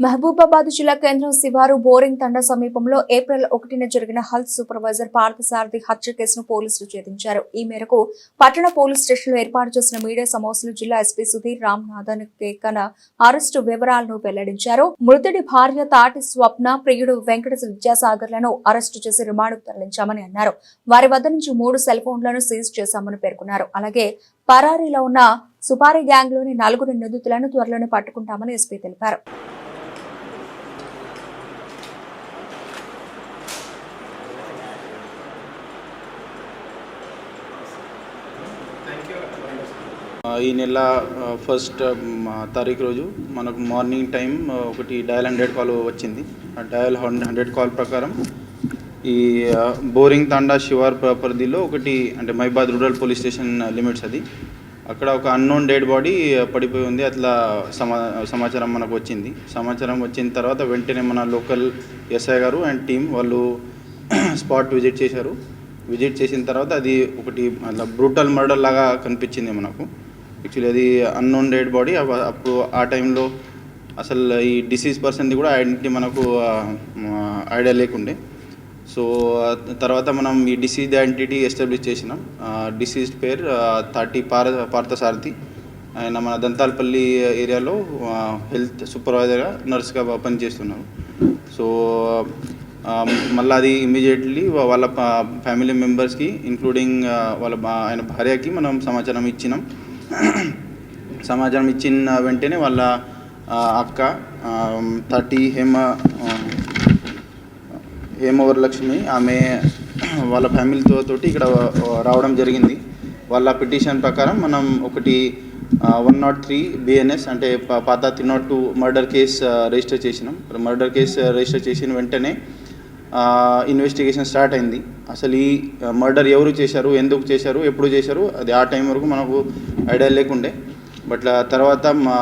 మహబూబాబాద్ జిల్లా కేంద్రం శివారు బోరింగ్ తండా సమీపంలో ఏప్రిల్ ఒకటిన జరిగిన హెల్త్ సూపర్వైజర్ పార్థసారథి హత్య కేసును పోలీసులు ఛేదించారు. ఈ మేరకు పట్టణ పోలీస్ స్టేషన్లో ఏర్పాటు చేసిన మీడియా సమావేశంలో జిల్లా ఎస్పీ సుధీర్ రామ్నాథన్ కేకన అరెస్టు వివరాలను వెల్లడించారు. మృతుడి భార్య తాటి స్వప్న ప్రియుడు వెంకట విద్యాసాగర్లను అరెస్టు చేసి రిమాండ్కు తరలించామని అన్నారు. వారి వద్ద నుంచి మూడు సెల్ ఫోన్లను సీజ్ చేశామని పేర్కొన్నారు. అలాగే పరారీలో ఉన్న సుపారీ గ్యాంగ్లోని నలుగురు నిందితులను త్వరలోనే పట్టుకుంటామని ఎస్పీ తెలిపారు ఆ, ఈ నెల ఫస్ట్ తారీఖు రోజు మనకు మార్నింగ్ టైం ఒకటి డయల్ హండ్రెడ్ కాల్ వచ్చింది. ఆ డయల్ హండ్రెడ్ కాల్ ప్రకారం ఈ బోరింగ్ తాండా శివార్ పరిధిలో ఒకటి అంటే మైబాద్ రూరల్ పోలీస్ స్టేషన్ లిమిట్స్ అది. అక్కడ ఒక అన్నోన్ డెడ్ బాడీ పడిపోయి ఉంది. అట్లా సమా సమాచారం మనకు వచ్చింది. సమాచారం వచ్చిన తర్వాత వెంటనే మన లోకల్ ఎస్ఐ గారు అండ్ టీం వాళ్ళు స్పాట్ విజిట్ చేశారు. విజిట్ చేసిన తర్వాత అది ఒకటి అట్లా బ్రూటల్ మర్డర్ లాగా కనిపించింది మనకు. యాక్చువల్లీ అది అన్నోన్ డెడ్ బాడీ అప్పుడు ఆ టైంలో అసలు ఈ డిసీజ్ పర్సన్ది కూడా ఐడెంటిటీ మనకు ఐడియా లేకుండే. సో తర్వాత మనం ఈ డిసీజ్ ఐడెంటిటీ ఎస్టాబ్లిష్ చేసినాం. డిసీజ్ పేరు థర్టీ పార పార్థసారథి. ఆయన మన దంతాలపల్లి ఏరియాలో హెల్త్ సూపర్వైజర్గా నర్స్గా పనిచేస్తున్నారు. సో మళ్ళీ అది ఇమీడియట్లీ వాళ్ళ ఫ్యామిలీ మెంబర్స్కి ఇంక్లూడింగ్ వాళ్ళ ఆయన భార్యకి మనం సమాచారం ఇచ్చినాం. సమాచారం ఇచ్చిన వెంటనే వాళ్ళ అక్క థర్టీ హేమ ఆ, హేమవరలక్ష్మి ఆమె వాళ్ళ ఫ్యామిలీతో తోటి ఇక్కడ రావడం జరిగింది. వాళ్ళ పిటిషన్ ప్రకారం మనం ఒకటి వన్ నాట్ త్రీ బిఎన్ఎస్ అంటే పా- పాత three nought two murder case register చేసినాం. మర్డర్ కేస్ రిజిస్టర్ చేసిన వెంటనే ఇన్వెస్టిగేషన్ స్టార్ట్ అయింది. అసలు ఈ మర్డర్ ఎవరు చేశారు ఎందుకు చేశారు ఎప్పుడు చేశారు అది ఆ టైం వరకు మనకు ఐడియా లేకుండే. బట్ తర్వాత మా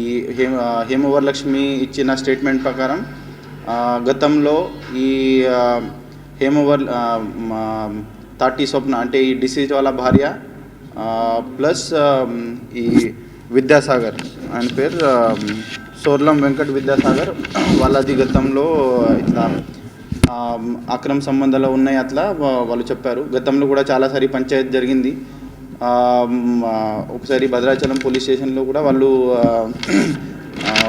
ఈ హేమ హేమవరలక్ష్మి ఇచ్చిన స్టేట్మెంట్ ప్రకారం గతంలో ఈ హేమవర్ తాటి స్వప్న అంటే ఈ డిసీజ్ వాళ్ళ భార్య ప్లస్ ఈ విద్యాసాగర్ ఆయన పేరు సోర్లం వెంకట విద్యాసాగర్ వాళ్ళది గతంలో ఇట్లా అక్రమ సంబంధాలు ఉన్నాయి అట్లా వాళ్ళు చెప్పారు. గతంలో కూడా చాలాసారి పంచాయత్ జరిగింది. ఒకసారి భద్రాచలం పోలీస్ స్టేషన్లో కూడా వాళ్ళు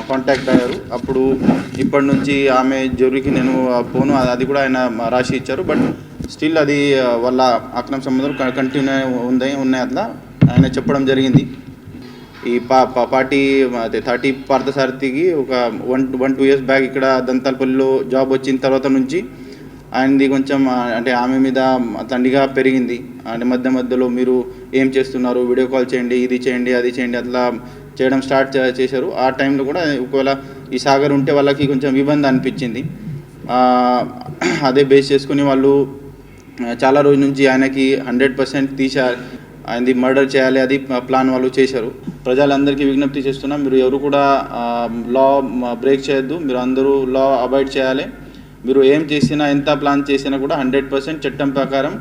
కాంటాక్ట్ అయ్యారు. అప్పుడు ఇప్పటి నుంచి ఆమె జోరికి నేను ఆ, పోను. అది- అది కూడా ఆయన రాసి ఇచ్చారు. బట్ స్టిల్ అది వాళ్ళ అక్రమ సంబంధాలు కంటిన్యూ ఉన్నాయి ఉన్నాయి అట్లా ఆయన చెప్పడం జరిగింది. ఈ పా పార్టీ అదే థర్టీ పార్థసారథికి ఒక one one two years back ఇక్కడ దంతాలపల్లిలో జాబ్ వచ్చిన తర్వాత నుంచి ఆయనది కొంచెం అంటే ఆమె మీద తండిగా పెరిగింది. అంటే మధ్య మధ్యలో మీరు ఏం చేస్తున్నారు? వీడియో కాల్ చేయండి ఇది చేయండి అది చేయండి అట్లా చేయడం స్టార్ట్ చేశారు. ఆ టైంలో కూడా ఒకవేళ ఈ సాగర్ ఉంటే వాళ్ళకి కొంచెం ఇబ్బంది అనిపించింది. అదే బేస్ చేసుకుని వాళ్ళు చాలా రోజుల నుంచి ఆయనకి హండ్రెడ్ పర్సెంట్ తీసారు ఆయనది మర్డర్ చేయాలి అది ప్లాన్ వాళ్ళు చేశారు. ప్రజలందరికీ విజ్ఞప్తి చేస్తున్నా మీరు ఎవరు కూడా లా బ్రేక్ చేయొద్దు. మీరు అందరూ లా అవాయిడ్ చేయాలి. మీరు ఏం చేసినా ఎంత ప్లాన్ చేసినా కూడా హండ్రెడ్ పర్సెంట్ చట్టం ప్రకారం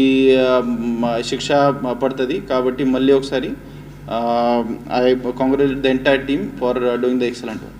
ఈ శిక్ష పడుతుంది. కాబట్టి మళ్ళీ ఒకసారి I congrats the entire team for doing the excellent